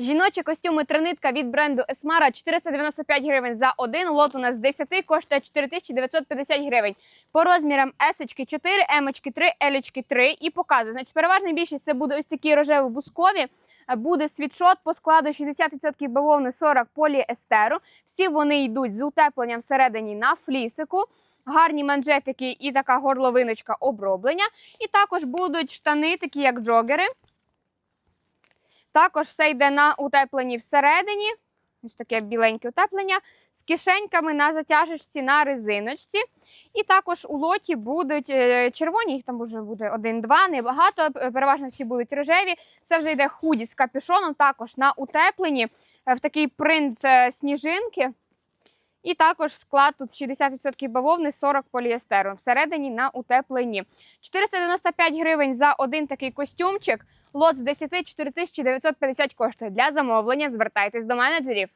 Жіночі костюми тринитка від бренду Esmara 495 гривень за один. Лот у нас з 10 коштує 4950 гривень. По розмірам S 4, M 3, L 3 і показую. Значить, переважна більшість це буде ось такі рожево-бускові. Е, Буде світшот по складу 60% бавовни, 40 поліестеру. Всі вони йдуть з утепленням всередині на флісику. Гарні манжетики і така горловиночка оброблення. І також будуть штани, такі як джогери. Також все йде на утепленні всередині. Ось таке біленьке утеплення з кишеньками на затяжечці на резиночці. І також у лоті будуть е, червоні, їх там вже буде один-два, небагато. е, Переважно всі будуть рожеві. Це вже йде худі з капюшоном, також на утепленні е, в такий принт сніжинки. І також склад тут 60% бавовни, 40 поліестеру. Всередині на утепленні. 495 гривень за один такий костюмчик. Лот з 10 4950 коштує. Для замовлення звертайтесь до менеджерів.